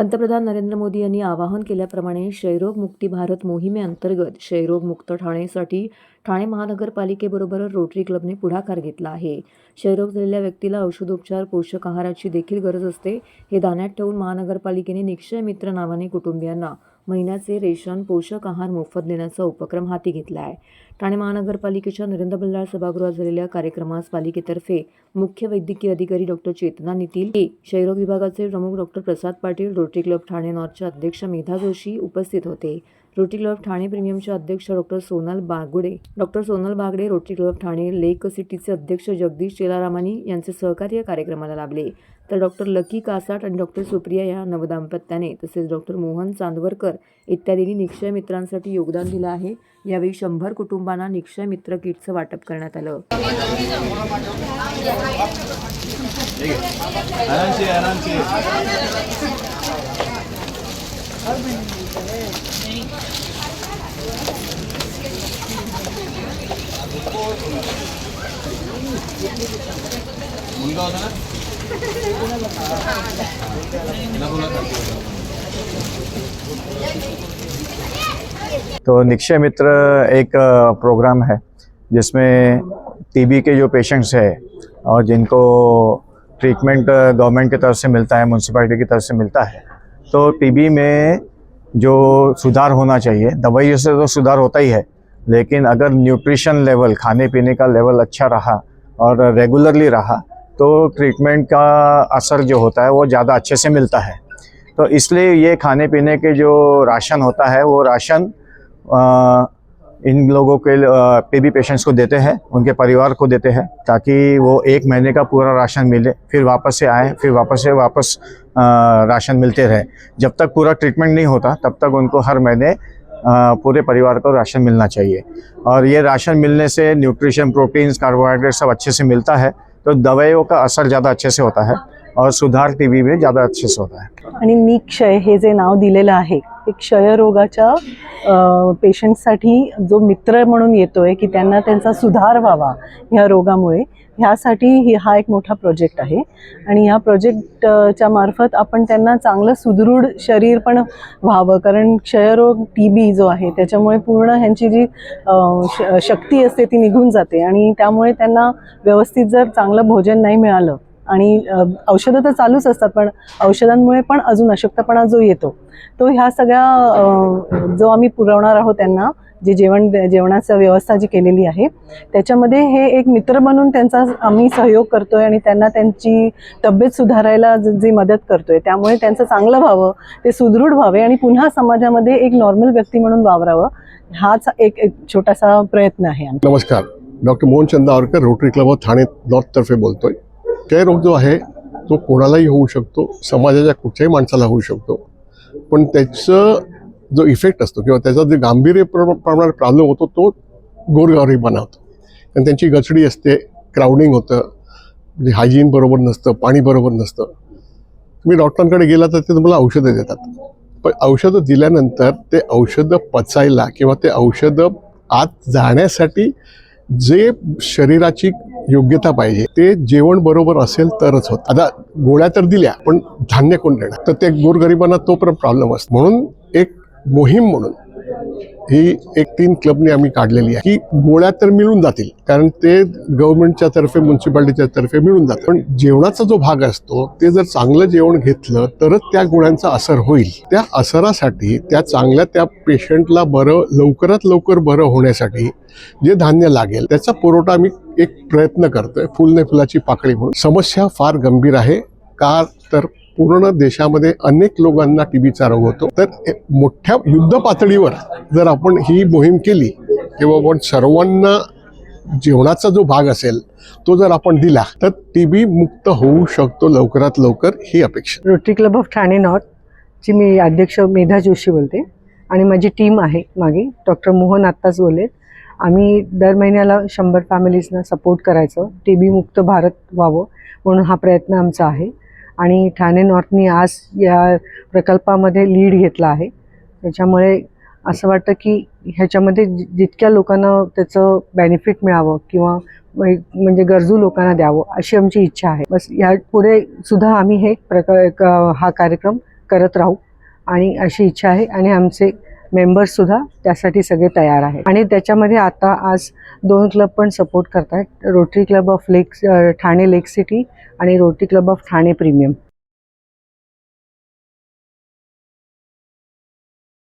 पंतप्रधान नरेंद्र मोदी यांनी आवाहन केल्याप्रमाणे क्षयरोग मुक्ती भारत मोहिमेअंतर्गत क्षयरोग मुक्त ठाणेसाठी ठाणे महानगरपालिकेबरोबर रोटरी क्लबने पुढाकार घेतला आहे. क्षयरोग झालेल्या व्यक्तीला औषधोपचार पोषक आहाराची देखील गरज असते. हे दाण्यात ठेवून महानगरपालिकेने निक्षय मित्र नावाने कुटुंबियांना महिन्याचे रेशन पोषक आहार मोफत देण्याचा उपक्रम हाती घेतला आहे. ठाणे महानगरपालिकेच्या नरेंद्र बल्लाळ सभागृहात झालेल्या कार्यक्रमास पालिकेतर्फे मुख्य वैद्यकीय अधिकारी डॉक्टर चेतना नितील हे क्षयरोग विभागाचे प्रमुख doctor Prasad Patil Rotary Club Thane नॉर्थच्या अध्यक्ष मेधा जोशी उपस्थित होते. रोटरी क्लब ठाणे प्रीमियमचे अध्यक्ष doctor Sonal Bagude. Doctor Sonal Bagade Rotary Club Thane lake सिटीचे अध्यक्ष जगदीश चेलारामानी यांचे सहकार्य कार्यक्रमाला लाभले तर डॉक्टर लकी कासाट आणि डॉक्टर सुप्रिया या नवदाम्पत्याने तसेच डॉक्टर मोहन चांदवरकर इत्यादींनी निक्षय मित्रांसाठी योगदान दिलं आहे. यावेळी शंभर कुटुंबांना निक्षय मित्र किटचं वाटप करण्यात आलं. आरामशीर आरामशीर. होता ना? तो निक्षय मित्र एक प्रोग्राम है, जिसमें टीबी के जो पेशेंट्स है और जिनको ट्रीटमेंट गवर्नमेंट की तरफ़ से मिलता है म्यूनसिपैलिटी की तरफ़ से मिलता है तो टीबी में जो सुधार होना चाहिए, दवाइयों से तो सुधार होता ही है लेकिन अगर न्यूट्रिशन लेवल खाने पीने का लेवल अच्छा रहा और रेगुलरली रहा तो ट्रीटमेंट का असर जो होता है वो ज़्यादा अच्छे से मिलता है। तो इसलिए ये खाने पीने के जो राशन होता है वो राशन अ, इन लोगों के पीबी पेशेंट्स को देते हैं उनके परिवार को देते हैं ताकि वो एक महीने का पूरा राशन मिले फिर वापस से आए फिर वापस से वापस अ, राशन मिलते रहे। जब तक पूरा ट्रीटमेंट नहीं होता तब तक उनको हर महीने पूरे परिवार को राशन मिलना चाहिए। और ये राशन मिलने से न्यूट्रिशन प्रोटीन्स कार्बोहाइड्रेट सब अच्छे से मिलता है तो दवाइयों का असर ज़्यादा अच्छे से होता है और सुधार टीबी में ज़्यादा अच्छे से होता है। आणि निक्षय हे जे नाव दिलेलं आहे ते क्षयरोगाच्या पेशंटसाठी जो मित्र म्हणून येतोय की त्यांना त्यांचा सुधार व्हावा ह्या रोगामुळे ह्यासाठी ही हा एक मोठा प्रोजेक्ट आहे. आणि ह्या प्रोजेक्टच्या मार्फत आपण त्यांना चांगलं सुदृढ शरीर पण व्हावं. कारण क्षयरोग टी बी जो आहे त्याच्यामुळे पूर्ण ह्यांची जी श शक्ती असते ती निघून जाते. आणि त्यामुळे त्यांना व्यवस्थित जर चांगलं भोजन नाही मिळालं आणि औषधं तर चालूच असतात पण औषधांमुळे पण अजून अशक्तपणा जो येतो तो ह्या सगळ्या जो आम्ही पुरवणार आहोत त्यांना जे जेवण जेवणाचं व्यवस्था जी केलेली आहे त्याच्यामध्ये हे एक मित्र बनून त्यांचा आम्ही सहयोग करतोय आणि त्यांना त्यांची तब्येत सुधारायला जी मदत करतोय त्यामुळे त्यांचं चांगलं व्हावं ते सुदृढ व्हावे आणि पुन्हा समाजामध्ये एक नॉर्मल व्यक्ती म्हणून वावरावं हाच एक एक छोटासा प्रयत्न आहे नमस्कार. Doctor Mohan Chandavarkar Rotary Club of Thane नॉर्थतर्फे बोलतोय. क्षयरोग जो आहे तो कोणालाही होऊ शकतो समाजाच्या कुठच्याही माणसाला होऊ शकतो. पण त्याचं जो इफेक्ट असतो किंवा त्याचा जे गांभीर्य प्र- प्रमाणात प्रॉब्लेम होतो तो गोरगावरी बनावतो कारण त्यांची गचडी असते क्राऊडिंग होतं म्हणजे हायजीन बरोबर नसतं पाणी बरोबर नसतं. तुम्ही डॉक्टरांकडे गेला तर ते तुम्हाला औषधं देतात. पण औषधं दिल्यानंतर ते औषधं पचायला किंवा ते औषधं आत जाण्यासाठी जे शरीराची योग्यता पाहिजे. ते जेवण बरोबर असेल तरच होत. आता गोळ्या तर दिल्या पण धान्य कोण देणार? तर ते गोरगरिबांना तो पण प्रॉब्लेम असतो. म्हणून एक मोहीम म्हणून ही एक तीन क्लबने आम्ही काढलेली आहे. की गोळ्या तर मिळून जातील कारण ते गव्हर्नमेंटच्या तर्फे म्युन्सिपाल्टीच्या तर्फे मिळून जातात. पण जेवणाचा जो भाग असतो ते जर चांगलं जेवण घेतलं तरच त्या गोळ्यांचा असर होईल. त्या असरासाठी त्या चांगल्या त्या पेशंटला बरं लवकरात लवकर बरं होण्यासाठी जे धान्य लागेल त्याचा पुरवठा आम्ही एक प्रयत्न करतोय फुल नाही फुलाची पाकळी म्हणून. समस्या फार गंभीर आहे. का तर पूर्ण देशामध्ये अनेक लोकांना टीबीचा रोग होतो. तर मोठ्या युद्ध पातळीवर जर आपण ही मोहीम केली किंवा आपण सर्वांना जेवणाचा जो भाग असेल तो जर आपण दिला तर टीबी मुक्त होऊ शकतो लवकरात लवकर ही अपेक्षा. रोटरी क्लब ऑफ ठाणे नॉर्थची मी अध्यक्ष मेधा जोशी बोलते. आणि माझी टीम आहे मागे. डॉक्टर मोहन आत्ताच बोलेत आम्ही दर महिन्याला शंभर फॅमिलीजना सपोर्ट करायचं. टी बी मुक्त भारत व्हावं म्हणून हा प्रयत्न आमचा आहे. आणि ठाणे नॉर्थनी आज या प्रकल्पामध्ये लीड घेतला आहे. त्याच्यामुळे असं वाटतं की ह्याच्यामध्ये जितक्या लोकांना त्याचं बेनिफिट मिळावं किंवा म्हणजे गरजू लोकांना द्यावं अशी आमची इच्छा आहे. बस या पुढे सुद्धा आम्ही हे प्रक एक, हा कार्यक्रम करत राहू. आणि अशी इच्छा आहे आणि आमचे मेंबर्ससुद्धा त्यासाठी सगळे तयार आहेत. आणि त्याच्यामध्ये आता आज दोन क्लब पण सपोर्ट करत आहेत Rotary Club of lake Thane lake city आणि Rotary Club of Thane premium.